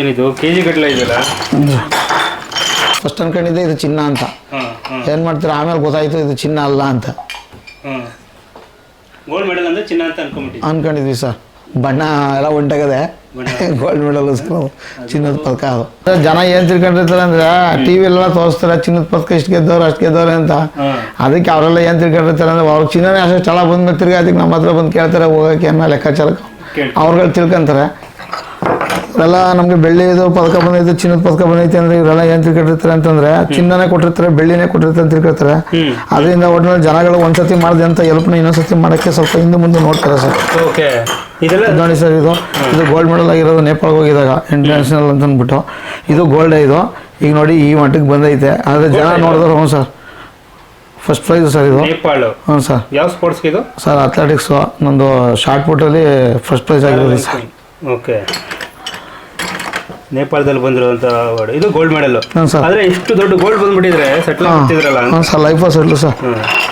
ಏನಿದು? ಕೆಜಿ ಗಟ್ಟಲೆ ಇದೆಯಲ್ಲ? ಫಸ್ಟ್ ಅನ್ಕೊಂಡಿದ್ದೆ ಇದು ಚಿನ್ನ ಅಂತ. ಏನ್ ಮಾಡ್ತೀರಾ? ಆಮೇಲೆ ಗೊತ್ತಾಯ್ತು ಇದು ಚಿನ್ನ ಅಲ್ಲ ಅಂತ. ಗೋಲ್ಡ್ ಮೆಡಲ್ ಅಂದ್ರೆ ಚಿನ್ನ ಅಂತ ಅನ್ಕೊಂಡಿದ್ವಿ ಸರ್. ಬಣ್ಣ ಎಲ್ಲ ಹೊಂಟಾಗದೆ ಗೋಲ್ಡ್ ಮೆಡಲ್. ಚಿನ್ನದ ಪದಕ ಅದು. ಜನ ಏನು ತಿಳ್ಕೊಂಡಿರ್ತಾರೆ ಅಂದ್ರೆ ಟಿ ವಿ ಎಲ್ಲ ತೋರಿಸ್ತಾರೆ ಚಿನ್ನದ ಪದಕ ಇಷ್ಟು ಗೆದ್ದವ್ರು ಅಷ್ಟು ಗೆದ್ದವ್ರು ಅಂತ. ಅದಕ್ಕೆ ಅವರೆಲ್ಲ ಏನು ತಿಳ್ಕೊಂಡಿರ್ತಾರೆ ಅಂದ್ರೆ ಅವ್ರ ಚಿನ್ನನೇ ಅಷ್ಟು ಸ್ಥಳ ಬಂದ್ಮೇಲೆ ತಿರ್ಗಿ ಅದಕ್ಕೆ ನಮ್ಮ ಹತ್ರ ಬಂದು ಕೇಳ್ತಾರೆ ಹೋಗೋಕೆ ಅನ್ನೋ ಲೆಕ್ಕಾಚಾರಕ್ಕೆ. ಅವ್ರುಗಳು ತಿಳ್ಕೊಂತಾರೆ. ಇವರೆಲ್ಲ ನಮಗೆ ಬೆಳ್ಳಿದು ಪದಕ ಬಂದೈತೆ ಚಿನ್ನದ ಪದಕ ಬಂದೈತೆ ಅಂದ್ರೆ ಇವರೆಲ್ಲ ಏನ್ ತಿಳ್ಕೊಂಡಿರ್ತಾರೆ ಅಂತಂದ್ರೆ ಚಿನ್ನನೇ ಕೊಟ್ಟಿರ್ತಾರೆ ಬೆಳ್ಳಿನೇ ಕೊಟ್ಟಿರ್ತಾರೆ ಅಂತ ತಿಳ್ಕೊಳ್ತಾರೆ ಅದರಿಂದ ಒಟ್ಟಿನಲ್ಲಿ ಜನಗಳು ಒಂದ್ಸತಿ ಮಾಡಿದೆ ಅಂತ ಎಲ್ಪ್ನ ಇನ್ನೊಂದ್ಸತಿ ಮಾಡಕ್ಕೆ ಸ್ವಲ್ಪ ಹಿಂದೆ ಮುಂದೆ ನೋಡ್ತಾರೆ ಸರ್. ನೋಡಿ ಸರ್ ಇದು. ಇದು ಗೋಲ್ಡ್ ಮೆಡಲ್ ಆಗಿರೋದು ನೇಪಾಳ ಹೋಗಿದಾಗ ಇಂಟರ್ನ್ಯಾಷನಲ್ ಅಂತ ಅಂದ್ಬಿಟ್ಟು ಇದು ಗೋಲ್ಡ್ ಇದು. ಈಗ ನೋಡಿ ಈ ಮಟ್ಟಕ್ಕೆ ಬಂದೈತೆ. ಆದ್ರೆ ಜನ ನೋಡಿದ್ರು ಹ್ಞೂ ಸರ್. ಫಸ್ಟ್ ಪ್ರೈಸ್ ಸರ್ ಇದು. ಹ್ಞೂ ಸರ್. ಯಾವ ಸ್ಪೋರ್ಟ್ಸ್ ಇದು? ಸರ್ ಅಥ್ಲೆಟಿಕ್ಸ್ ನಂದು ಶಾರ್ಟ್ ಪುಟ್ಟಲ್ಲಿ ಫಸ್ಟ್ ಪ್ರೈಸ್ ಆಗಿರೋದು ಸರ್. ಓಕೆ ನೇಪಾಳದಲ್ಲಿ ಬಂದಿರುವಂತ ಅವಾರ್ಡ್ ಇದು ಗೋಲ್ಡ್ ಮೆಡಲ್ ಆದ್ರೆ ಇಷ್ಟು ದೊಡ್ಡ ಗೋಲ್ಡ್ ಬಂದ್ಬಿಟ್ಟಿದ್ರೆ settle ಆಗ್ತಿದ್ರಲ್ಲ sir life settle sir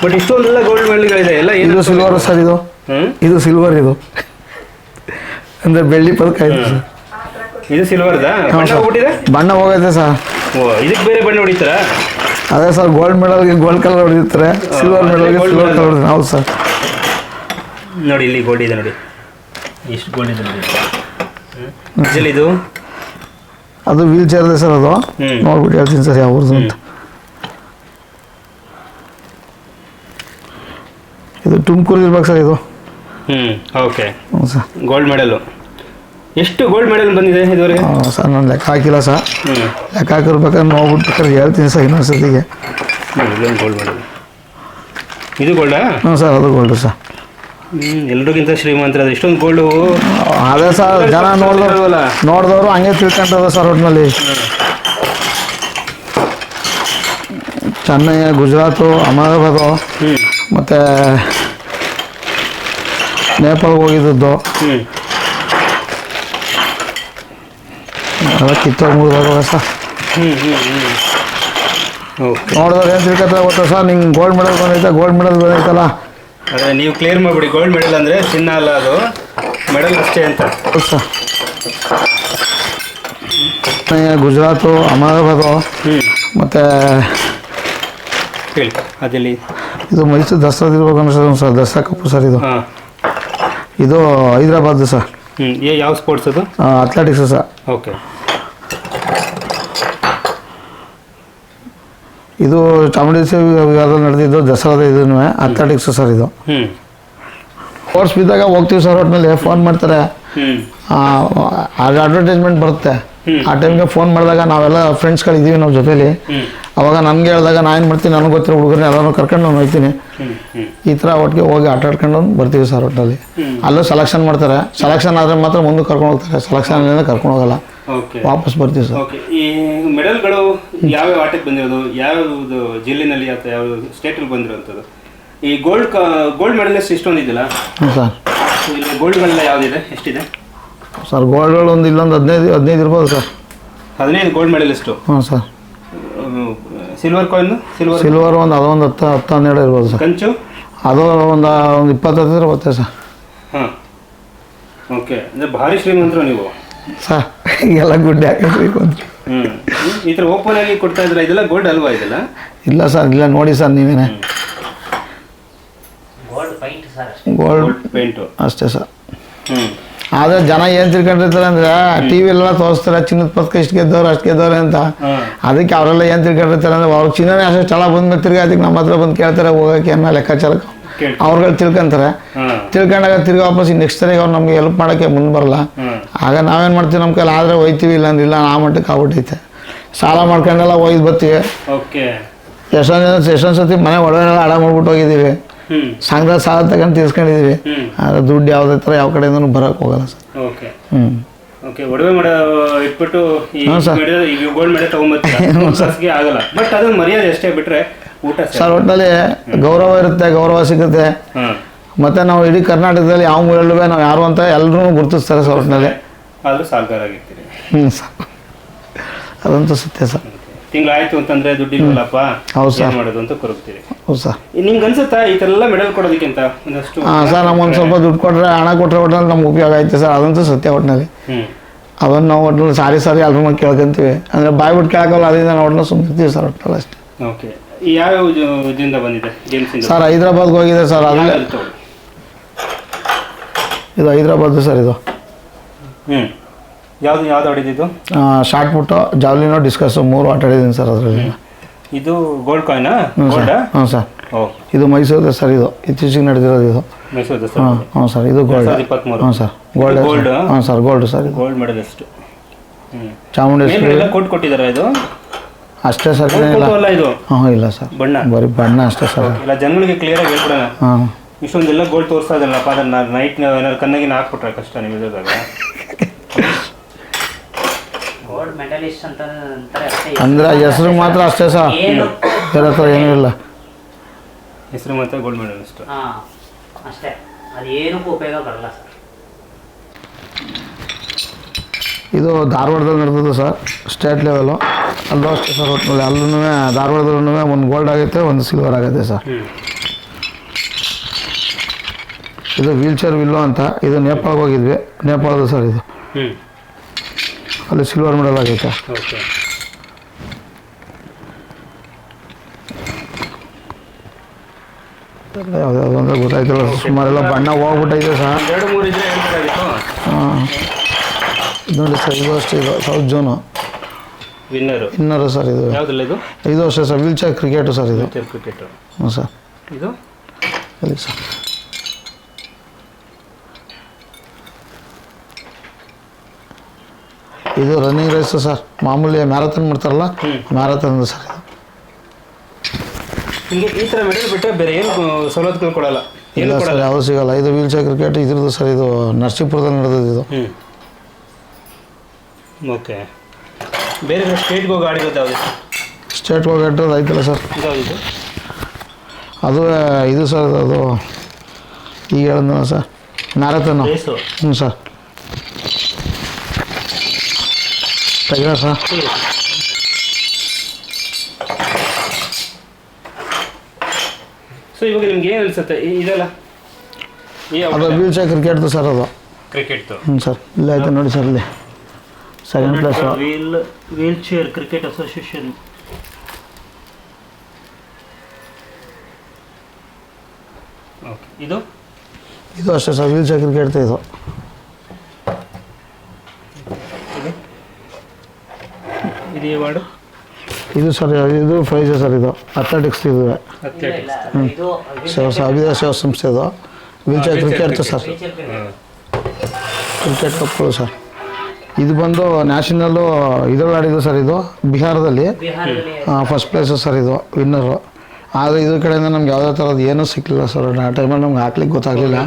but ಇಷ್ಟೊಂದೆಲ್ಲ ಗೋಲ್ಡ್ ಮೆಡಲ್ಗಳಿದೆ ಎಲ್ಲ ಏನು ಇದು ಸಿಲ್ವರ್ ಸರ್ ಇದು? ಹ್ಮ್? ಇದು ಸಿಲ್ವರ್ ಇದು. ಅಂದರೆ ಬೆಳ್ಳಿ ಪದಕ ಇದು ಸರ್ ಇದು ಸಿಲ್ವರ್ದಾ ಬಣ್ಣ ಹೋಗ್ಬಿಟ್ಟಿದೆ? ಬಣ್ಣ ಹೋಗೈತೆ ಸರ್ ಓ ಇದಕ್ಕೆ ಬೇರೆ ಬಣ್ಣ ಹೊಡಿತಾರಾ? ಅದೇ ಸರ್ ಗೋಲ್ಡ್ ಮೆಡಲ್ಗೆ ಗೋಲ್ಡ್ ಕಲರ್ ಹೊಡೆದಿರ್ತಾರೆ ಸಿಲ್ವರ್ ಮೆಡಲ್ಗೆ gold ಸಿಲ್ವರ್ medal. ಕಲರ್ ಹೌದು ಸರ್ ನೋಡಿ ಇಲ್ಲಿ ಗೋಲ್ಡ್ ಇದೆ ನೋಡಿ. ಎಷ್ಟು ಗೋಲ್ಡ್ ಇದೆ ನೋಡಿ. ಹ್ಮ್. ಇದು? ಅದು ವೀಲ್ ಚೇರ್ ಇದೆ ಸರ್ ಅದು. ನೋಡ್ಬಿಟ್ಟು ಹೇಳ್ತೀನಿ ಸರ್ ಯಾವ ಊರ್ದು ಅಂತ. ಇದು ತುಮಕೂರು ಇರ್ಬೇಕು ಸರ್ ಇದು. ಹ್ಞೂ ಓಕೆ. ಹ್ಞೂ ಸರ್. ಗೋಲ್ಡ್ ಮೆಡಲು ಎಷ್ಟು ಗೋಲ್ಡ್ ಮೆಡಲ್ ಬಂದಿದೆ ಇದುವರೆಗೆ? ಹ್ಞೂ ಸರ್ ನಾನು ಲೆಕ್ಕ ಹಾಕಿಲ್ಲ ಸರ್. ಲೆಕ್ಕ ಹಾಕಿರ್ಬೇಕಾದ್ರೆ ನೋಡ್ಬಿಟ್ಟು ಬೇಕಾದ್ರೆ ಹೇಳ್ತೀನಿ ಸರ್ ಇಲ್ಲೊಂದು ಗೋಲ್ಡ್ ಮೆಡಲ್ ಇದು ಗೋಲ್ಡಾ ಹ್ಞೂ ಸರ್ ಅದು ಗೋಲ್ಡು ಸರ್. ಎಲ್ರಿಗಿಂತ ಶ್ರೀಮಂತರ ಇಷ್ಟೊಂದು ಗೋಲ್ಡ್ ಅದೇ ಸರ್ ಜನ ನೋಡಿದವ್ರು? ನೋಡಿದವರು ಹಂಗೆ ತಿಳ್ಕೊಂಡ್ರದ ಸರ್ ಒಟ್ಟಿನಲ್ಲಿ ಚೆನ್ನೈ ಗುಜರಾತು ಅಹಮದಾಬಾದು ಮತ್ತೆ ನೇಪಾಲ್ಗೆ ಹೋಗಿದ್ದದ್ದು. ಎಲ್ಲ ಕಿತ್ತೋಗಿ ಮುಗಿದಾಗ ಸರ್. ಹ್ಮ್ ಓಕೆ. ನೋಡಿದ್ರೆ ಏನು ತಿಳ್ಕೊತಾರೆ ಗೊತ್ತಾ ಸರ್? ನಿಂಗೆ ಗೋಲ್ಡ್ ಮೆಡಲ್ ಬಂದೈತೆ ಗೋಲ್ಡ್ ಮೆಡಲ್ ಬಂದೈತಲ್ಲ. ಅದೇ ನೀವು ಕ್ಲಿಯರ್ ಮಾಡಿಬಿಡಿ ಗೋಲ್ಡ್ ಮೆಡಲ್ ಅಂದರೆ ಚಿನ್ನ ಅಲ್ಲ ಅದು. ಮೆಡಲ್ ಅಷ್ಟೇ ಅಂತ. ಗುಜರಾತು ಅಹಮದಾಬಾದು ಮತ್ತೆ ಹೇಳಿ ಅದೆಲ್ಲಿ. ಇದು ಮೈಸೂರು ದಸರಾ ಇರ್ಬೇಕು ಅನ್ಸೋದು ಸರ್ ದಸರಾ ಕಪ್ಪು ಸರ್ ಇದು. ಹಾ. ಇದು ಹೈದ್ರಾಬಾದ್ ಸರ್. ಏ ಯಾವ ಸ್ಪೋರ್ಟ್ಸ್ ಅದು? Athletics sir. ಓಕೆ ಇದು ಚಾಮುಂಡೇಶ್ವರಿ ವಿವಾರದಲ್ಲಿ ನಡೆದಿದ್ದು ದಸರಾದ ಇದನ್ನು ಅಥ್ಲೆಟಿಕ್ಸ್ ಸರ್ ಇದು. ಸ್ಪೋರ್ಟ್ಸ್ ಬಿದ್ದಾಗ ಹೋಗ್ತೀವಿ ಸರ್ ಒಟ್ಟಿನಲ್ಲಿ ಫೋನ್ ಮಾಡ್ತಾರೆ. ಅಡ್ವರ್ಟೈಸ್ಮೆಂಟ್ ಬರುತ್ತೆ. ಆ ಟೈಮ್ಗೆ ಫೋನ್ ಮಾಡಿದಾಗ ನಾವೆಲ್ಲ ಫ್ರೆಂಡ್ಸ್ಗಳಿದ್ದೀವಿ ನಮ್ಮ ಜೊತೆಲಿ. ಅವಾಗ ನನಗೆ ಹೇಳಿದಾಗ ನಾನು ಏನು ಮಾಡ್ತೀನಿ ನನಗೆ ಗೊತ್ತಿರೋ ಹುಡುಗರನ್ನ ಎಲ್ಲರೂ ಕರ್ಕೊಂಡು ನಾನು ಹೋಗ್ತೀನಿ. ಈ ಥರ ಒಟ್ಟಿಗೆ ಹೋಗಿ ಆಟ ಆಡ್ಕೊಂಡು ಬರ್ತೀವಿ ಸರ್ ಒಟ್ಟಿನಲ್ಲಿ. ಅಲ್ಲೂ ಸೆಲೆಕ್ಷನ್ ಮಾಡ್ತಾರೆ. ಸೆಲೆಕ್ಷನ್ ಆದರೆ ಮಾತ್ರ ಮುಂದೆ ಕರ್ಕೊಂಡು ಹೋಗ್ತಾರೆ. ಸೆಲೆಕ್ಷನ್ ಕರ್ಕೊಂಡು ಹೋಗಲ್ಲ. ವಾಪಸ್ ಬರ್ತೀವಿ ಸರ್. ಓಕೆ ಈ ಮೆಡಲ್ಗಳು ಯಾವ್ಯಾವ ಆಟಕ್ಕೆ ಬಂದಿರೋದು? ಯಾವ್ದು ಜಿಲ್ಲೆನಲ್ಲಿ ಅಥವಾ ಯಾವ ಸ್ಟೇಟಲ್ಲಿ ಬಂದಿರೋಂಥದ್ದು? ಈ ಗೋಲ್ಡ್ ಗೋಲ್ಡ್ ಮೆಡಲಿಸ್ಟ್ ಇಷ್ಟೊಂದು ಇದೆಯಲ್ಲ ಹ್ಞೂ ಸರ್. ಇಲ್ಲಿ ಗೋಲ್ಡ್ಗಳೆಲ್ಲ ಯಾವ್ದಿದೆ? ಎಷ್ಟಿದೆ? ಸರ್ ಗೋಲ್ಡ್ಗಳು ಒಂದು ಇಲ್ಲೊಂದು ಹದಿನೈದು ಹದಿನೈದು ಇರ್ಬೋದು ಸರ್. ಹದಿನೈದು ಗೋಲ್ಡ್ ಮೆಡಲಿಸ್ಟು ಹಾಂ sir. Silver coin silver silver ಒಂದು ಅದೊಂದು ಹತ್ತು ಹತ್ತು ಹನ್ನೆರಡು ಇರ್ಬೋದು ಸರ್. ಕಂಚು? ಅದು ಒಂದು ಒಂದು ಇಪ್ಪತ್ತು ಇರ್ಬೋದು ಸರ್. ಹಾಂ ಓಕೆ ಅಂದರೆ ಭಾರಿ ಶ್ರೀಮಂತರು ನೀವು. ಸರ್. ಎಲ್ಲ ಗುಡ್ಡೆ ಹಾಕಬೇಕು ಅಂತ. ಈ ಥರ ಓಪನ್ ಆಗಿ ಕೊಡ್ತಾ ಇದ್ರೆ ಇದೆಲ್ಲ ಗೋಲ್ಡ್ ಅಲ್ವಾ ಇದೆಲ್ಲ? ಇಲ್ಲ ಸರ್ ಇಲ್ಲ ನೋಡಿ ಸರ್ ನೀವೇನೆ. ಗೋಲ್ಡ್ ಗೋಲ್ಡ್ ಪೇಂಟು ಅಷ್ಟೇ. ಸರ್. ಆದ್ರೆ ಆದರೆ ಜನ ಏನು ತಿಳ್ಕೊಂಡಿರ್ತಾರೆ ಅಂದ್ರೆ ಟಿವಿ ಎಲ್ಲ ತೋರಿಸ್ತಾರೆ ಚಿನ್ನದ ಪತ್ಕ ಇಷ್ಟು ಗೆದ್ದವ್ರು ಅಷ್ಟು ಗೆದ್ದವ್ರೆ ಅಂತ. ಅದಕ್ಕೆ ಅವರೆಲ್ಲ ಏನು ತಿಳ್ಕೊಂಡಿರ್ತಾರೆ ಅಂದ್ರೆ ಅವ್ರು ಚಿನ್ನನೇ ಅಷ್ಟು ಸ್ಥಳ ಬಂದ್ಮೇಲೆ ತಿರ್ಗಿ ಅದಕ್ಕೆ ನಮ್ಮ ಹತ್ರ ಬಂದು ಕೇಳ್ತಾರೆ ಹೋಗಕ್ಕೆ ಅನ್ನೋ ಲೆಕ್ಕಾಚಾರಕ್ಕೆ. ಅವ್ರುಗಳು ತಿಳ್ಕೊಂತಾರೆ. ತಿಳ್ಕೊಂಡಾಗ ತಿರ್ಗಿ ವಾಪಸ್ ನೆಕ್ಸ್ಟ್ ಸರಿಗೆ ಅವ್ರು ನಮಗೆ ಹೆಲ್ಪ್ ಮಾಡೋಕ್ಕೆ ಮುಂದೆ ಬರಲ್ಲ. ಆಗ ನಾವೇನು ಮಾಡ್ತೀವಿ ನಮ್ಮ ಕೈಲಿ ಆದರೆ ಹೋಯ್ತೀವಿ ಇಲ್ಲ ನಾ ಆ ಮಟ್ಟಕ್ಕೆ ಆಗ್ಬಿಟ್ಟೈತೆ. ಸಾಲ ಮಾಡ್ಕೊಂಡೆಲ್ಲ ಒಯ್ದು ಬರ್ತೀವಿ ಎಷ್ಟೊಂದು ಎಷ್ಟೊಂದು ಸತಿ ಮನೆ ಒಡವೆಲ್ಲ ಅಡ ಮಾಡ್ಬಿಟ್ಟು ಹೋಗಿದ್ದೀವಿ. ಸಂಘದ ಸಾಲ ತಗೊಂಡು ತೀರ್ಸ್ಕೊಂಡಿದ್ದೀವಿ. ಆದರೆ ದುಡ್ಡು ಯಾವುದೇ ಥರ ಯಾವ ಕಡೆಯಿಂದನೂ ಬರೋಕ್ಕೆ ಹೋಗಲ್ಲ ಸರ್. ಓಕೆ. ಹ್ಞೂ ಓಕೆ ಒಡವೆ ಮಾಡ ಇಟ್ಬಿಟ್ಟು ಈ ಗೋಲ್ಡ್ ಮೆಡಲ್ ತಗೊಂಬರ್ತೀವಿ ಆಗಲ್ಲ. ಬಟ್ ಅದನ್ನ ಮರ್ಯಾದೆ ಅಷ್ಟೇ ಬಿಟ್ರೆ ಸರ್ ಒಟ್ಟಿನಲ್ಲಿ ಗೌರವ ಇರುತ್ತೆ ಗೌರವ ಸಿಗುತ್ತೆ. ಮತ್ತೆ ನಾವು ಇಡೀ ಕರ್ನಾಟಕದಲ್ಲಿ ಯಾವ ಮೂಲೆಯಲ್ಲೂ ನಾವು ಯಾರು ಅಂತ ಎಲ್ಲರೂ ಗುರುತಿಸ್ತಾರೆ ಸರ್ ಒಟ್ಟಿನಲ್ಲಿ ಹ್ಞೂ ಸರ್. ಅದಂತೂ ಸತ್ಯ ಸರ್. ತಿಂಗಳಾಯ್ತು ಅಂತಂದ್ರೆ ದುಡ್ಡಿಲ್ವಲ್ಲಪ್ಪ? ಹೌದು ಸರ್. ಮಾಡೋದು ಅಂತ ಕೊರಗ್ತೀರಿ ಹೌದು ಸರ್. ನಿಮ್ಗೆ ಅನ್ಸುತ್ತಾ ಎಲ್ಲ ಮೆಡಲ್ ಕೊಡೋದಕ್ಕಿಂತ ಒಂದಷ್ಟು ಹಾಂ ಸರ್ ನಮ್ಗೆ ಒಂದು ಸ್ವಲ್ಪ ದುಡ್ಡು ಕೊಟ್ಟರೆ ಹಣ ಕೊಟ್ಟರೆ ಒಟ್ಟಿನಲ್ಲಿ ನಮ್ಗೆ ಉಪಯೋಗ ಆಯ್ತು ಸರ್. ಅದಂತೂ ಸತ್ಯ ಒಟ್ಟಿನಲ್ಲಿ ಹ್ಮ್. ಅವನ್ನ ನಾವು ಒಟ್ಟಿನಲ್ಲಿ ಸಾರಿ ಸಾರಿ ಅಲ್ರನ್ನ ಕೇಳ್ಕೊಂತೀವಿ. ಅಂದರೆ ಬಾಯ್ಬಿಟ್ಟು ಬಿಟ್ಟು ಕೇಳಕ್ಕಲ್ಲ ಅದರಿಂದ ನಾವು ಒಟ್ಟು ಸುಮ್ಮನೆ ಸರ್ ಒಟ್ಟಿನಲ್ಲಿ ಅಷ್ಟೇ. ಓಕೆ. ಯಾವ ಇದರಿಂದ ಬಂದಿದೆ? ಸರ್ ಹೈದ್ರಾಬಾದ್ಗೆ ಹೋಗಿದೆ ಸರ್ ಅಲ್ಲೇ ಇದು ಹೈದ್ರಾಬಾದ್ ಸರ್ ಇದು. ಹ್ಞೂ ಯಾವುದು ಯಾವ್ದು ಆಡಿದ್ದು ಶಾರ್ಟ್ ಪುಟ್ಟು ಜಾವ್ಲಿನೋ ಡಿಸ್ಕಸ್ ಮೂರು ಆಟ ಆಡಿದ್ದೀನಿ ಸರ್ ಅದರಲ್ಲಿ. ಇದು ಗೋಲ್ಡ್ ಕಾಯಿನಾ ಹ್ಞೂ ಸರ್. ಹ್ಞೂ ಸರ್. ಇದು ಮೈಸೂರು ಸರ್ ಇದು. ಇತ್ತೀಚೆಗೆ ನಡೆದಿರೋದು ಇದು. ಸರ್? ಹಾಂ ಹ್ಞೂ ಸರ್ ಇದು ಗೋಲ್ಡ್ ಹ್ಞೂ ಸರ್. ಗೋಲ್ಡ್ ಗೋಲ್ಡ್ ಹಾಂ sir gold sir gold medallist Chamundeshwari. Coat ಕೊಟ್ಟು ಕೊಟ್ಟಿದ್ದಾರೆ ಇದು? ಅಷ್ಟೇ ಸರ್ ಅಲ್ಲ ಇದು? ಹಾಂ ಇಲ್ಲ ಸರ್. ಬಣ್ಣ? ಬರೀ ಬಣ್ಣ ಅಷ್ಟೇ ಸರ್. ಇಲ್ಲ ಜನಗಳಿಗೆ ಕ್ಲಿಯರ್ ಆಗಿ ಹೇಳ್ಬಿಡೋಣ ಹಾಂ. ಇಷ್ಟೊಂದೆಲ್ಲ ಗೋಲ್ಡ್ ತೋರಿಸ್ತಾ ಇದಲ್ಲಪ್ಪ ಅದನ್ನ ನೈಟ್ ಏನಾದ್ರು ಕಣ್ಣಿಗೆ ಹಾಕ್ಬಿಟ್ರೆ ಕಷ್ಟ ನಿಮ್ಮ ಇದ್ದಾಗ ಗೋಲ್ಡ್ ಮೆಡಲಿಸ್ಟ್ ಅಂತ ಅಂದ್ರೆ ಅಷ್ಟೇ. ಅಂದರೆ ಹೆಸ್ರು ಮಾತ್ರ ಅಷ್ಟೇ ಸರ್. ಏನು? ಬೇರೆ ಹತ್ರ ಏನೂ ಇಲ್ಲ. ಹೆಸರು ಮಾತ್ರ ಗೋಲ್ಡ್ ಮೆಡಲ್ ಅಷ್ಟು ಹಾ ಅಷ್ಟೇ. ಅದು ಏನಕ್ಕೂ ಉಪಯೋಗ ಬರಲ್ಲ ಸರ್. ಇದು ಧಾರವಾಡದಲ್ಲಿ ನಡೆದಿದ್ದು ಸರ್ ಸ್ಟೇಟ್ ಲೆವೆಲು ಅಲ್ಲೂ ಅಷ್ಟೇ ಸರ್ ಒಟ್ಟಿನಲ್ಲಿ ಅಲ್ಲೂ ಧಾರವಾಡದಲ್ಲೂ ಒಂದು ಗೋಲ್ಡ್ ಆಗುತ್ತೆ ಒಂದು ಸಿಲ್ವರ್ ಆಗುತ್ತೆ ಸರ್. ಇದು ವೀಲ್ ಚೇರ್ ವಿಲ್ಲು ಅಂತ ಇದು ನೇಪಾಳಗೆ ಹೋಗಿದ್ವಿ. ನೇಪಾಳದ ಸರ್ ಇದು. ಅಲ್ಲಿ ಸಿಲ್ವರ್ ಮೆಡಲ್ ಆಗೈತೆ ಯಾವುದ್ಯಾವುದು ಅಂದರೆ ಗೊತ್ತಾಯ್ತಿಲ್ಲ ಸುಮಾರೆಲ್ಲ ಬಣ್ಣ ಹೋಗ್ಬಿಟ್ಟೈತೆ ಸರ್. ಹಾಂ. ನೋಡಿ ಸರ್ ಇದು ಅಷ್ಟೇ ಇದು ಸೌತ್ ಜೋನು. ವಿನ್ನರು ಇನ್ನರು ಸರ್ ಇದು. ಯಾವುದಿಲ್ಲ ಇದು? ಇದು ಅಷ್ಟೇ sir wheel chair cricket sir ಇದು. ಕ್ರಿಕೆಟ್ ಹ್ಞೂ ಸರ್. ಇದು? ಅಲ್ಲಿ ಸರ್. ಇದು ರನ್ನಿಂಗ್ ರೇಸ್ ಸರ್. ಮಾಮೂಲಿ ಮ್ಯಾರಥಾನ್ ಮಾಡ್ತಾರಲ್ಲ ಮ್ಯಾರಥಾನ್ ಸರ್ ಇದು. ನಿಮಗೆ ಈ ಥರ ಮೆಡಲ್ ಬಿಟ್ಟರೆ ಬೇರೆ ಏನು ಸವಲತ್ತುಗಳು ಕೊಡಲ್ಲ? ಇಲ್ಲ ಸರ್ ಯಾವುದು ಸಿಗಲ್ಲ. ಇದು ವೀಲ್ ಚೇರ್ ಕ್ರಿಕೆಟ್ ಇದ್ರದ್ದು ಸರ್ ಇದು ನರಸೀಪುರದಲ್ಲಿ ನಡೆದಿದ್ದು ಇದು. ಓಕೆ. ಬೇರೆ ಸ್ಟೇಟ್ಗೆ ಹೋಗಿ ಗಾಡಿ ಗೊತ್ತಾಗ ಸ್ಟೇಟ್ಗೆ ಹೋಗಿ ಐತಲ್ಲ ಸರ್. ಇದಾವುದು ಅದು ಇದು ಸರ್ ಅದು ಈಗ ಹೇಳಿದ್ನಲ್ಲ ಸರ್ ಮ್ಯಾರಥಾನು ರೇಸು ಹ್ಞೂ ಸರ್. ತೆಗಿದ ಸರ್. ಸೊ ಇವಾಗ ನಿಮ್ಗೆ ಏನು ಅನ್ಸುತ್ತೆ? ಈ- ಇದೆಲ್ಲ? ಈ ಅದು ವೀಲ್ ಚೇರ್ ಕ್ರಿಕೆಟ್ದು ಸರ್ ಅದು. ಕ್ರಿಕೆಟ್ದು ಹ್ಞೂ ಸರ್ ಇಲ್ಲ ಆಯ್ತು ನೋಡಿ ಸರ್ ಇಲ್ಲಿ. Second plus wheel wheel chair cricket association okay ಇದು? ಇದು ಅಷ್ಟೇ ಸರ್ ವೀಲ್ ಚೇರ್ ಕ್ರಿಕೆಟ್ ಇದು. ಇದು? ಅವಾರ್ಡು ಇದು ಸರ್ ಇದು ಪ್ರೈಸ್ ಸರ್ ಇದು. ಅಥ್ಲೆಟಿಕ್ಸ್ ಇದು ಅಥ್ಲೆಟಿಕ್ಸ್ ಇದು ಸೇವಾ ಅಭಿದಯ ಸೇವಾ ಸಂಸ್ಥೆ ಇದು. Wheelchair cricket sir. ಕ್ರಿಕೆಟ್ ಕಪ್ಗಳು ಸರ್ ಇದು ಬಂದು ನ್ಯಾಷನಲ್ ಇದರಲ್ಲಿ ಆಡಿದ್ದು ಸರ್ ಇದು ಬಿಹಾರದಲ್ಲಿ. ಫಸ್ಟ್ ಪ್ಲೇಸ್ ಸರ್ ಇದು ವಿನ್ನರು ಆದರೆ ಇದ್ರ ಕಡೆಯಿಂದ ನಮ್ಗೆ ಯಾವುದೇ ಥರದ್ದು ಏನೂ ಸಿಕ್ಕಿಲ್ಲ ಸರ್. ಆ ಟೈಮಲ್ಲಿ ನಮ್ಗೆ ಹಾಕ್ಲಿಕ್ಕೆ ಗೊತ್ತಾಗಲಿಲ್ಲ.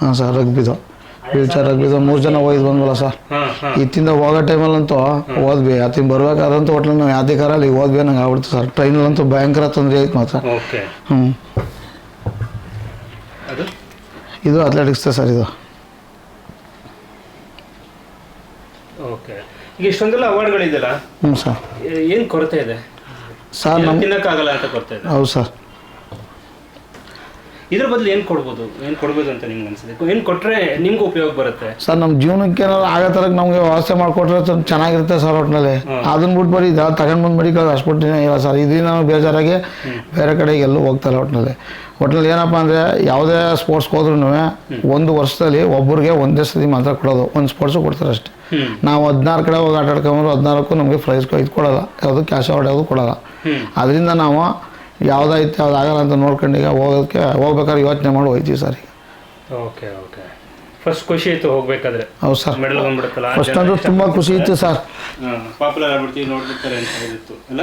ಹಾಂ ಸರ್ ರಗ್ಬಿದು. ವೀಲ್ ಚೇರ್ ರಗ್ಬಿದು. ಮೂರು ಜನ ಹೋಯ್ದು ಬಂದ್ವಲ್ಲ ಸರ್. ಇತ್ತಿಂದ ಹೋಗೋ ಟೈಮಲ್ಲಂತೂ ಓದ್ವಿ ಅತ್ತಿಂದ ಬರ್ಬೇಕಾದಂತೂ ಹೋಟ್ಲಲ್ಲಿ ನಾವು ಯಾವುದೇ ಕಾರಲ್ಲಿ ಓದ್ವಿ ನಂಗೆ ಆಗ್ಬಿಡ್ತು ಸರ್. ಟ್ರೈನಲ್ಲಂತೂ ಭಯಂಕರ ತೊಂದರೆ ಆಯ್ತು ಮಾತ್ರ. ಹ್ಞೂ ಇದು ಅಥ್ಲೆಟಿಕ್ಸ್ ಸರ್ ಇದು. ಓಕೆ. ಈಗ ಇಷ್ಟೊಂದೆಲ್ಲ ಅವಾರ್ಡ್ಗಳಿದೆಯಲ್ಲ ಹ್ಞೂ ಸರ್. ಏನು ಕೊರತೆ ಇದೆ? ಸರ್ ನಮ್ಮ ತಿನ್ನಕ್ಕಾಗಲ್ಲ ಅಂತ ಕೊರತೆ ಇದೆ? ಹೌದು ಸರ್. ಇದ್ರ ಬದಲು ಏನು ಕೊಡ್ಬೋದು? ಏನು ಕೊಡ್ಬೋದು ಅಂತ ನಿಮ್ಗೆ ಅನ್ಸುತ್ತೆ? ಏನು ಕೊಟ್ರೆ ನಿಮ್ಗೆ ಉಪಯೋಗ ಬರುತ್ತೆ? ಸರ್ ನಮ್ಮ ಜೀವನಕ್ಕೆ ಏನಾದ್ರು ಆಗೋ ಥರ ನಮಗೆ ವ್ಯವಸ್ಥೆ ಮಾಡಿಕೊಟ್ರೆ ತುಂಬ ಚೆನ್ನಾಗಿರುತ್ತೆ ಸರ್ ಒಟ್ಟಿನಲ್ಲಿ ಅದನ್ನ ಬಿಟ್ಬಿಟ್ಟು ಇದು ತಗೊಂಡು ಬಂದು ಮೆಡಿಕಲ್ ಹಾಸ್ಪಿಟ್ಲಿನ ಇಲ್ಲ ಸರ್. ಇದರಿಂದ ನಾವು ಬೇಜಾರಾಗಿ ಬೇರೆ ಕಡೆಗೆ ಎಲ್ಲೂ ಹೋಗ್ತಾರೆ ಒಟ್ಟಿನಲ್ಲಿ ಒಟ್ಟಿನಲ್ಲಿ ಏನಪ್ಪ ಅಂದರೆ ಯಾವುದೇ ಸ್ಪೋರ್ಟ್ಸ್ಗೆ ಹೋದ್ರೂ ಒಂದು ವರ್ಷದಲ್ಲಿ ಒಬ್ಬರಿಗೆ ಒಂದೇ ಸತಿ ಮಾತ್ರ ಕೊಡೋದು. ಒಂದು ಸ್ಪೋರ್ಟ್ಸು ಕೊಡ್ತಾರೆ ಅಷ್ಟೇ. ನಾವು ಹದಿನಾರು ಕಡೆ ಹೋಗಿ ಆಟ ಹದಿನಾರಕ್ಕೂ ನಮಗೆ ಪ್ರೈಸ್ ಇದು ಕೊಡೋಲ್ಲ. ಯಾವುದು ಕ್ಯಾಶ್ ಅವಾರ್ಡ್ ಯಾವುದು ಕೊಡೋಲ್ಲ. ಅದರಿಂದ ನಾವು ಯಾವುದೈತೆ ಯಾವ್ದು ಆಗಲ್ಲ ಅಂತ ನೋಡ್ಕೊಂಡು ಈಗ ಹೋಗೋಕೆ ಹೋಗ್ಬೇಕಾದ್ರೆ ಯೋಚನೆ ಮಾಡಿ ಹೋಯ್ತೀವಿ ಸರ್ ಈಗ. Okay okay. ಫಸ್ಟ್ ಖುಷಿ ಇತ್ತು ಹೋಗ್ಬೇಕಾದ್ರೆ. ಹೌದು ಸರ್. ಮೆಡಲ್ ಬಂದ್ಬಿಡುತ್ತಲ್ಲ ಫಸ್ಟ್ ಅಂದ್ರೆ ತುಂಬ ಖುಷಿ ಇತ್ತು ಸರ್. ಪಾಪ್ಯುಲರ್ ಆಗ್ಬಿಡ್ತೀವಿ ನೋಡ್ಬಿಡ್ತಾರೆ ಅಂತ ಹೇಳಿತ್ತು ಅಲ್ಲ?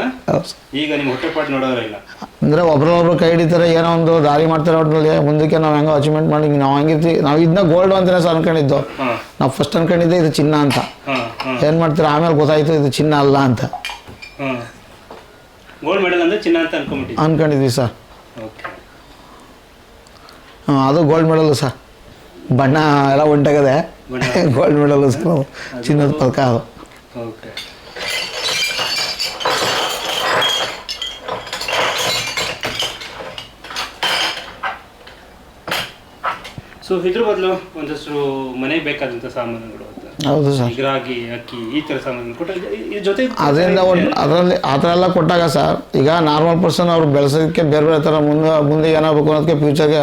ಈಗ ನಿಮ್ಮ ಹೊಟ್ಟೆಪಾಟ್ ನೋಡೋರೇ ಇಲ್ಲ? ಅಂದರೆ ಒಬ್ರೊಬ್ರು ಕೈ ಹಿಡಿತಾರೆ ಏನೋ ಒಂದು ದಾರಿ ಮಾಡ್ತಾರೆ ಅವ್ರಲ್ಲಿ ಮುಂದಕ್ಕೆ ನಾವು ಹೆಂಗೋ ಅಚೀವ್ಮೆಂಟ್ ಮಾಡಿ ನಾವು ಹಂಗಿರ್ತೀವಿ ನಾವು ಇದನ್ನ ಗೋಲ್ಡ್ ಅಂತಾನೆ ಸರ್ ಅನ್ಕೊಂಡಿದ್ದು. ನಾವು ಫಸ್ಟ್ ಅನ್ಕೊಂಡಿದ್ದೆ ಇದು ಚಿನ್ನ ಅಂತ. ಏನು ಮಾಡ್ತೀರಾ ಆಮೇಲೆ ಗೊತ್ತಾಯ್ತು ಇದು ಚಿನ್ನ ಅಲ್ಲ ಅಂತ. ಗೋಲ್ಡ್ ಮೆಡಲ್ ಅಂದ್ರೆ ಚಿನ್ನ ಅಂತ ಅನ್ಕೊಂಬಿಟ್ಟಿದ್ದೆ ಅನ್ಕೊಂಡಿದ್ವಿ ಸರ್ ಓಕೆ ಹಾಂ ಅದು ಗೋಲ್ಡ್ ಮೆಡಲ್ ಸರ್ ಬಣ್ಣ ಎಲ್ಲ ಒಂಟಾಗದೆ ಗೋಲ್ಡ್ ಮೆಡಲ್ ಸರ್. ಚಿನ್ನದ ಪದಕ ಅದು. ಓಕೆ ಸೊ ಇದ್ರ ಬದಲು ಒಂದಷ್ಟು ಮನೆಗೆ ಬೇಕಾದಂಥ ಸಾಮಾನುಗಳು. ಹೌದು ಸರ್. ಈಗ ರಾಗಿ ಅಕ್ಕಿ ಈ ಥರ ಸಾಮಾನು ಕೊಟ್ಟ ಜೊತೆ ಅದರಿಂದ ಒಂದು ಅದರಲ್ಲಿ ಆ ಥರ ಎಲ್ಲ ಕೊಟ್ಟಾಗ ಸರ್ ಈಗ ನಾರ್ಮಲ್ ಪರ್ಸನ್ ಅವ್ರು ಬೆಳೆಸೋದಕ್ಕೆ ಬೇರೆ ಬೇರೆ ಥರ ಮುಂದೆ ಮುಂದೆ ಏನಾಗಬೇಕು ಅನ್ನೋದಕ್ಕೆ ಫ್ಯೂಚರ್ಗೆ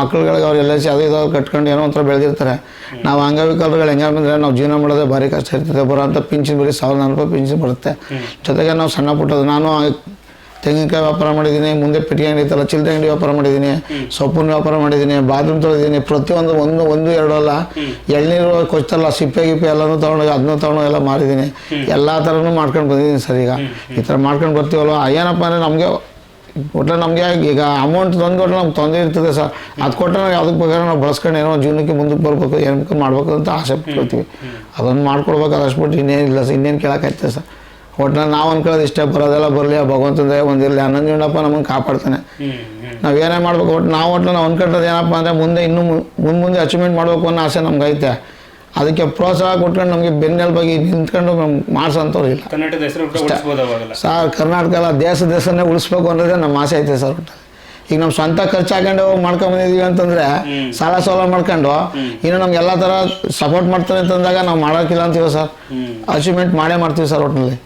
ಮಕ್ಳುಗಳಿಗೆ ಅವ್ರು ಎಲ್ ಐ ಸಿ ಅದು ಇದು ಕಟ್ಕೊಂಡು ಏನೋ ಒಂಥರ ಬೆಳೆದಿರ್ತಾರೆ. ನಾವು ಅಂಗವಿಕಲರುಗಳು ಹೆಂಗೆ ಬಂದರೆ ನಾವು ಜೀವನ ಮಾಡೋದೇ ಭಾರಿ ಕಷ್ಟ ಇರ್ತದೆ. ಬರೋ ಅಂಥ ಪಿಂಚಿನ ಬರೀ ಸಾವಿರದ ನಾಲ್ಕು ರೂಪಾಯಿ ಪಿಂಚಿನ್ ಬರುತ್ತೆ. ಜೊತೆಗೆ ನಾವು ಸಣ್ಣ ಪುಟ್ಟದು ನಾನು ತೆಂಗಿನಕಾಯಿ ವ್ಯಾಪಾರ ಮಾಡಿದ್ದೀನಿ, ಮುಂದೆ ಪೆಟ್ಟಿಗೆ ಅಂಗಡಿ ಇತ್ತಲ್ಲ ಚಿಲ್ಲರೆ ಅಂಗಡಿ ವ್ಯಾಪಾರ ಮಾಡಿದ್ದೀನಿ, ಸೊಪ್ಪಿನ ವ್ಯಾಪಾರ ಮಾಡಿದ್ದೀನಿ, ಬಾತ್ರೂಮ್ ತೊಳೆದಿದ್ದೀನಿ, ಪ್ರತಿಯೊಂದು ಒಂದು ಒಂದು, ಎರಡು ಅಲ್ಲ, ಎಳ್ನೀರು ಕೊಚ್ಚಲ್ಲ ಸಿಪ್ಪೆ, ಗಿಪ್ಪೆ ಎಲ್ಲನೂ ತೊಗೊಂಡು ಅದನ್ನೂ ತೊಗೊಂಡು ಎಲ್ಲ ಮಾರಿದ್ದೀನಿ. ಎಲ್ಲ ಥರನೂ ಮಾಡ್ಕೊಂಡು ಬಂದಿದ್ದೀನಿ ಸರ್ ಈಗ. ಈ ಥರ ಮಾಡ್ಕೊಂಡು ಬರ್ತೀವಲ್ಲ ಏನಪ್ಪ ಅಂದರೆ ನಮಗೆ ಒಟ್ಟು ನಮಗೆ ಈಗ ಅಮೌಂಟ್ ತಂದು ಕೊಟ್ಟರೆ ನಮ್ಗೆ ತೊಂದರೆ ಇರ್ತದೆ ಸರ್. ಅದು ಕೊಟ್ಟರೆ ನಾವು ಯಾವುದಕ್ಕೆ ಬೇಕಾದ್ರೆ ನಾವು ಬಳಸ್ಕೊಂಡು ಏನೋ ಜೀವನಕ್ಕೆ ಮುಂದಕ್ಕೆ ಬರ್ಬೇಕು ಏನು ಮಾಡಬೇಕು ಅಂತ ಆಸೆ ಪಡ್ತೀವಿ ಅದನ್ನು ಮಾಡ್ಕೊಡ್ಬೇಕು ಅದು ಬಿಟ್ಟು ಇನ್ನೇನಿಲ್ಲ ಸರ್, ಇನ್ನೇನು ಕೇಳೋಕ್ಕಾಯ್ತದೆ ಸರ್. ಒಟ್ಟಿನಲ್ಲಿ ನಾವು ಅನ್ಕೊಳ್ಳೋದು ಇಷ್ಟೇ ಬರೋದೆಲ್ಲ ಬರಲಿ ಆ ದಯ ಒಂದಿರಲಿ ಹನ್ನೊಂದು ನಮಗೆ ಕಾಪಾಡ್ತಾನೆ. ನಾವು ಏನೇ ಮಾಡ್ಬೇಕು ಒಟ್ಟು ನಾವು ಒಟ್ಟು ನಾವು ಅನ್ಕೊಂಡದ್ದು ಏನಪ್ಪ ಅಂದರೆ ಮುಂದೆ ಇನ್ನೂ ಮುಂದೆ ಮುಂದೆ ಅಚೀವ್ಮೆಂಟ್ ಮಾಡಬೇಕು ಅನ್ನೋ ಆಸೆ ನಮ್ಗೆ ಐತೆ ಅದಕ್ಕೆ ಪ್ರೋತ್ಸಾಹ ಕೊಟ್ಕೊಂಡು ನಮಗೆ ಬೆನ್ನೆಲುಬಾಗಿ ನಿಂತ್ಕೊಂಡು ನಮ್ಗೆ ಮಾಡಿಸೋಂಥವ್ರು ಇಲ್ಲ. ಸರ್ ಕರ್ನಾಟಕ ಎಲ್ಲ ದೇಶ ದೇಶನೇ ಉಳಿಸ್ಬೇಕು ಅನ್ನೋದೇ ನಮ್ಮ ಆಸೆ ಐತೆ ಸರ್ ಒಟ್ಟು. ಈಗ ನಮ್ಮ ಸ್ವಂತ ಖರ್ಚು ಹಾಕೊಂಡು ಹೋಗಿ ಮಾಡ್ಕೊಂಬಂದಿದ್ದೀವಿ ಅಂತಂದರೆ ಸಾಲ ಸೋಲ ಮಾಡ್ಕೊಂಡು ಇನ್ನು ನಮ್ಗೆ ಎಲ್ಲ ಥರ ಸಪೋರ್ಟ್ ಮಾಡ್ತಾರೆ ಅಂತಂದಾಗ ನಾವು ಮಾಡೋಕ್ಕಿಲ್ಲ ಅಂತೀವಿ ಸರ್. ಅಚೀವ್ಮೆಂಟ್ ಮಾಡೇ ಮಾಡ್ತೀವಿ ಸರ್ ಒಟ್ಟಿನಲ್ಲಿ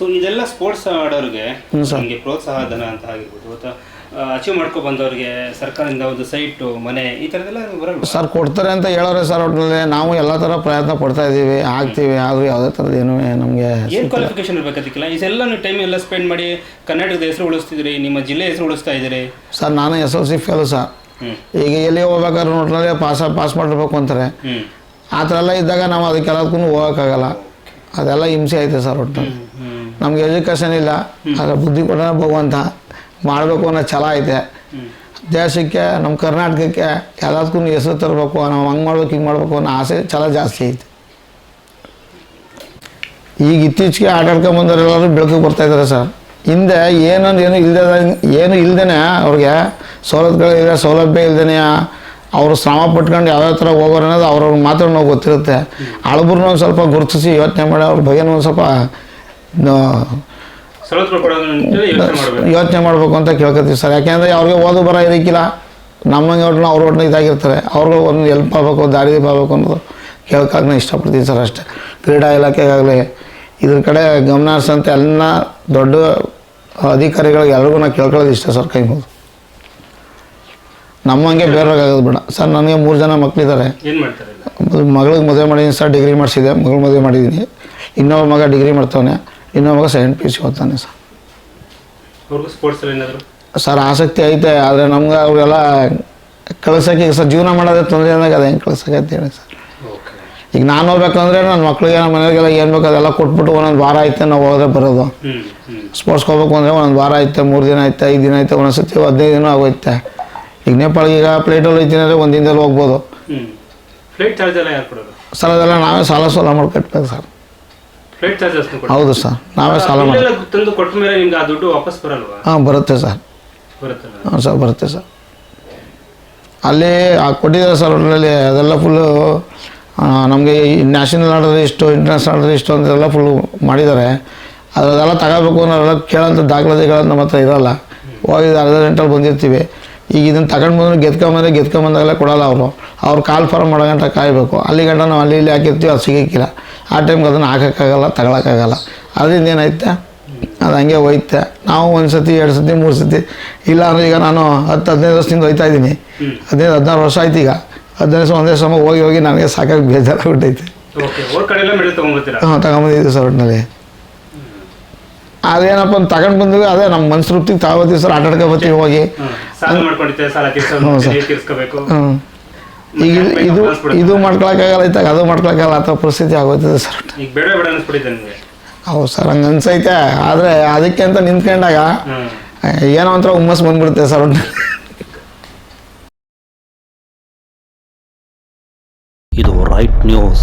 ಸೊ ಇದೆಲ್ಲ ಸ್ಪೋರ್ಟ್ಸ್ ಆಡೋರಿಗೆ. ನಮಗೆ ಪ್ರೋತ್ಸಾಹ ಧನ ಅಂತ ಆಗಿರ್ಬೋದು. ಅಥವಾ ಅಚೀವ್ ಮಾಡ್ಕೊ ಬಂದವ್ರಿಗೆ ಸರ್ಕಾರದಿಂದ ಒಂದು ಸೈಟು ಮನೆ ಈ ಥರದ್ದೆಲ್ಲ ಬರಲ್ಲ ಸರ್ ಕೊಡ್ತಾರೆ ಅಂತ ಹೇಳೋರೆ ಸರ್ ಒಟ್ಟಿನಲ್ಲಿ ನಾವು ಎಲ್ಲ ಥರ ಪ್ರಯತ್ನ ಪಡ್ತಾ ಇದ್ದೀವಿ ಆಗ್ತೀವಿ ಆದರೂ ಯಾವುದೇ ಥರದ್ದು ಏನೂ ನಮಗೆ ಏನು ಕ್ವಾಲಿಫಿಕೇಶನ್ ಇರಬೇಕು ಅದಕ್ಕೆಲ್ಲ? ಇದೆಲ್ಲ ನೀವು ಟೈಮ್ ಎಲ್ಲ ಸ್ಪೆಂಡ್ ಮಾಡಿ ಕರ್ನಾಟಕದ ಹೆಸರು ಉಳಿಸ್ತಿದ್ರಿ ನಿಮ್ಮ ಜಿಲ್ಲೆ ಹೆಸರು ಉಳಿಸ್ತಾ ಇದ್ದೀರಿ. ಸರ್ ನಾನು S L C fail sir. ಈಗ ಎಲ್ಲಿ ಹೋಗ್ಬೇಕಾದ್ರೆ ನೋಟ್ರಲ್ಲಿ ಪಾಸ್ ಪಾಸ್ ಮಾಡಿರ್ಬೇಕು ಅಂತಾರೆ. ಆ ಥರ ಎಲ್ಲ ಇದ್ದಾಗ ನಾವು ಅದಕ್ಕೆಲ್ಲದಕ್ಕೂ ಹೋಗೋಕ್ಕಾಗಲ್ಲ. ಅದೆಲ್ಲ ಹಿಂಸೆ ಐತೆ ಸರ್ ಒಟ್ಟು ನಮ್ಗೆ ಎಜುಕೇಷನ್ ಇಲ್ಲ ಆದ್ರೆ ಬುದ್ಧಿ ಕೊಡೋಣ ಭಗವಂತ. ಮಾಡಬೇಕು ಅನ್ನೋ ಛಲ ಐತೆ. ದೇಶಕ್ಕೆ ನಮ್ಮ ಕರ್ನಾಟಕಕ್ಕೆ ಎಲ್ಲದಕ್ಕೂ ಹೆಸರು ತರಬೇಕು ನಾವು ಹಂಗೆ ಮಾಡ್ಬೇಕು ಹಿಂಗೆ ಮಾಡ್ಬೇಕು ಅನ್ನೋ ಆಸೆ ಛಲ ಜಾಸ್ತಿ ಐತೆ. ಈಗ ಇತ್ತೀಚೆಗೆ ಆಟ ಎಲ್ಲರೂ ಬೆಳಕಿಗೆ ಬರ್ತಾ ಇದ್ದಾರೆ ಸರ್. ಹಿಂದೆ ಏನೊಂದು ಏನು ಇಲ್ದೇ ಏನು ಇಲ್ದೇನೆ ಅವ್ರಿಗೆ ಇಲ್ಲ ಸೌಲಭ್ಯ ಇಲ್ದೇನೆ ಅವರು ಶ್ರಮ ಪಟ್ಕೊಂಡು ಯಾವ್ಯಾವ ಥರ ಹೋಗೋರು ಅನ್ನೋದು ಅವ್ರವ್ರಿಗೆ ಮಾತ್ರ ನಾವು ಗೊತ್ತಿರುತ್ತೆ. ಅಳಬ್ರನ್ನ ಒಂದು ಸ್ವಲ್ಪ ಗುರುತಿಸಿ ಯೋಚನೆ ಮಾಡಿ ಅವ್ರ ಬಗ್ಗೆ ಒಂದು ಸ್ವಲ್ಪ ಸವಲತ್ತುಗಳು ಯೋಚನೆ ಮಾಡಬೇಕು. ಅಂತ ಕೇಳ್ಕೊತೀವಿ ಸರ್. ಯಾಕೆಂದ್ರೆ ಅವ್ರಿಗೆ ಓದು ಬರ ಇರೋಕ್ಕಿಲ್ಲ ನಮ್ಮಂಗೆ ಒಟ್ಟು ಅವ್ರ ಒಟ್ಟಿನ ಇದಾಗಿರ್ತಾರೆ. ಅವ್ರಿಗೂ ಒಂದು ಎಲ್ಪ್ ಆಗಬೇಕು ದಾರಿ ಆಗಬೇಕು ಅನ್ನೋದು ಕೇಳ್ಕಾಗ ನಾನು ಇಷ್ಟಪಡ್ತೀನಿ ಸರ್ ಅಷ್ಟೇ. ಕ್ರೀಡಾ ಇಲಾಖೆಗಾಗಲಿ ಇದ್ರ ಕಡೆ ಗಮನ ಹರಿಸಂತ ಎಲ್ಲ ದೊಡ್ಡ ಅಧಿಕಾರಿಗಳಿಗೆ ಎಲ್ರಿಗೂ ನಾನು ಕೇಳ್ಕೊಳ್ಳೋದು ಇಷ್ಟ ಸರ್ ಕೈ ಮುಗಿದು. ನಮ್ಮಂಗೆ ಬೇರೆಯವ್ರಿಗಾಗೋದು ಬೇಡ. ಸರ್ ನನಗೆ ಮೂರು ಜನ ಮಕ್ಕಳಿದ್ದಾರೆ? ಮಗಳಿಗೆ ಮದುವೆ ಮಾಡಿದ್ದೀನಿ ಸರ್ ಡಿಗ್ರಿ ಮಾಡಿಸಿದೆ ಮಗಳು ಮದುವೆ ಮಾಡಿದ್ದೀನಿ ಇನ್ನೊಬ್ಬ ಮಗ ಡಿಗ್ರಿ ಮಾಡ್ತಾವನೆ. ಇನ್ನೊಬ್ಬ ಮಗ ಸೆಕೆಂಡ್ ಪಿ ಯು ಸಿ ಓದ್ತಾನೆ ಸರ್. ಅವ್ರಿಗೂ ಸ್ಪೋರ್ಟ್ಸ್ ಅಲ್ಲಿ ಏನಾದ್ರು? ಸರ್ ಆಸಕ್ತಿ ಐತೆ ಆದರೆ ನಮ್ಗೆ ಅವರೆಲ್ಲ ಕಳ್ಸೋಕೆ ಈಗ ಸರ್ ಜೀವನ ಮಾಡೋದೇ ತೊಂದರೆ ಅಂದಾಗ ಅದು ಹೆಂಗೆ ಕಳ್ಸೋಕೆ ಅಂತ ಹೇಳಿ ಸರ್. ಓಕೆ. ಈಗ ನಾನು ಹೋಗ್ಬೇಕಂದ್ರೆ ನನ್ನ ಮಕ್ಳಿಗೆ ನಮ್ಮ ಮನೆಗೆಲ್ಲ ಏನು ಬೇಕು ಅದೆಲ್ಲ ಕೊಟ್ಬಿಟ್ಟು ಒಂದೊಂದು ವಾರ ಐತೆ ನಾವು ಹೋದ್ರೆ ಬರೋದು. ಸ್ಪೋರ್ಟ್ಸ್ಗೆ ಹೋಗ್ಬೇಕು ಅಂದರೆ ಒಂದೊಂದು ವಾರ ಐತೆ ಮೂರು ದಿನ ಐತೆ ಐದು ದಿನ ಐತೆ ಒಂದೊಂದು ಸತಿ ಹದಿನೈದು ದಿನ ಆಗೋಯ್ತೆ. ಈಗ ನೇಪಾಳಿಗೆ ಈಗ ಪ್ಲೇಟಲ್ಲಿ ಐತಿ ಅಂದರೆ ಒಂದು ದಿನದಲ್ಲಿ ಹೋಗ್ಬೋದು. ಫ್ಲೈಟ್ ಚಾರ್ಜ್ ಎಲ್ಲ ಯಾರು ಕೊಡೋದು? ಸರ್ ಅದೆಲ್ಲ ನಾವೇ ಸಾಲ ಸೋಲ ಮಾಡಿ ಕಟ್ಬೇಕು ಸರ್. ಹೌದು ಸರ್. ನಾವೇ ಸಾಲ ಮಾಡಿ ತಂದು ಕೊಟ್ಟ ಮೇಲೆ ನಿಮ್ಗೆ ಆ ದುಡ್ಡು ವಾಪಸ್ ಬರಲ್ವಾ? ಹಾಂ ಬರುತ್ತೆ ಸರ್. ಬರುತ್ತಲ್ಲ ಹಾಂ ಸರ್ ಬರುತ್ತೆ ಸರ್. ಅಲ್ಲಿ ಆ ಕೊಟ್ಟಿದ್ದಾರೆ ಸರ್ ಅದರಲ್ಲಿ ಅದೆಲ್ಲ ಫುಲ್ಲು ನಮಗೆ ನ್ಯಾಷನಲ್ ಆರ್ಡರ್ ಇಷ್ಟು ಇಂಟರ್ನ್ಯಾಷನಲ್ ಆರ್ಡರ್ ಇಷ್ಟು ಅಂತೆಲ್ಲ ಫುಲ್ಲು ಮಾಡಿದ್ದಾರೆ. ಅದೆಲ್ಲ ತಗೋಬೇಕು ಅನ್ನೋದೆಲ್ಲ ಕೇಳೋಂಥ ದಾಖಲಾತಿಗಳು ನಮ್ಮ ಹತ್ರ ಇರೋಲ್ಲ. ಹೋಗಿ ಅರ್ಧ ಗಂಟೆಲಿ ಬಂದಿರ್ತೀವಿ. ಈಗ ಇದನ್ನು ತಗೊಂಡು ಬಂದ್ರೆ ಗೆದ್ಕೊಂಬಂದ್ರೆ ಗೆದ್ಕೊಂಬಂದಾಗಲೇ ಕೊಡೋಲ್ಲ ಅವರು. ಅವ್ರು ಕಾಲ್ ಫಾರ್ಮ್ ಮಾಡೋ ಗಂಟ ಕಾಯಬೇಕು. ಅಲ್ಲಿ ಗಂಟ ನಾವು ಅಲ್ಲಿ ಇಲ್ಲಿ ಹಾಕಿರ್ತೀವಿ ಅದು ಸಿಗೋಕ್ಕಿಲ್ಲ ಆ ಟೈಮ್ಗೆ ಅದನ್ನು ಹಾಕೋಕ್ಕಾಗಲ್ಲ ತಗೊಳಕ್ಕಾಗಲ್ಲ. ಅದರಿಂದ ಏನೈತೆ ಅದು ಹಂಗೆ ಹೋಯ್ತೆ. ನಾವು ಒಂದು ಸತಿ ಎರಡು ಸತಿ ಮೂರು ಸತಿ ಇಲ್ಲ ಅಂದರೆ ಈಗ ನಾನು ಹತ್ತು ಹದಿನೈದು ವರ್ಷದಿಂದ ಹೋಯ್ತಾ ಇದ್ದೀನಿ. ಹದಿನೈದು ಹದಿನಾರು ವರ್ಷ ಆಯ್ತು ಈಗ. ಹದಿನೈದು ವರ್ಷ ಒಂದೇ ಸಮ ಹೋಗಿ ಹೋಗಿ ನನಗೆ ಸಾಕಾಗಿ ಬೇಜಾರಾಗ್ಬಿಟ್ಟೈತೆ ಹಾಂ ತಗೊಂಬಂದಿದ್ದೀವಿ ಸರ್ ಒಟ್ಟಿನಲ್ಲಿ ಅದೇನಪ್ಪ ಅಂತ ತಗೊಂಡು ಬಂದ್ವಿ ಅದೇ ನಮ್ಮ ಮನ್ಸು ತೃಪ್ತಿಗೆ ತಗೋತೀವಿ ಸರ್ ಆಟಾಡ್ಕೊ ಬರ್ತೀವಿ ಹೋಗಿ. ಹ್ಞೂ ಸರ್. ಹ್ಞೂ ಈಗ ಇದು- ಇದು ಮಾಡ್ಕೊಳಕ್ಕಾಗಲ್ಲ ಇತ್ತಾಗ ಅದು ಮಾಡ್ಕೊಳಕ್ಕಾಗಲ್ಲ ಆ ಥರ ಪರಿಸ್ಥಿತಿ ಆಗೋಯ್ತದೆ ಸರ್. ಈಗ ಬೇಡ ಬೇಡ ಅನ್ಸ್ಬಿಟ್ಟಿದೆ ನಿಮಗೆ. ಹೌದು ಸರ್ ಹಂಗೆ ಅನ್ಸೈತೆ. ಆದರೆ ಅದಕ್ಕೆ ಅಂತ ನಿಂತ್ಕೊಂಡಾಗ ಏನೋ ಒಂಥರ ಹುಮ್ಮಸ್ ಬಂದ್ಬಿಡುತ್ತೆ ಸರ್. ಇದು ರೈಟ್ ನ್ಯೂಸ್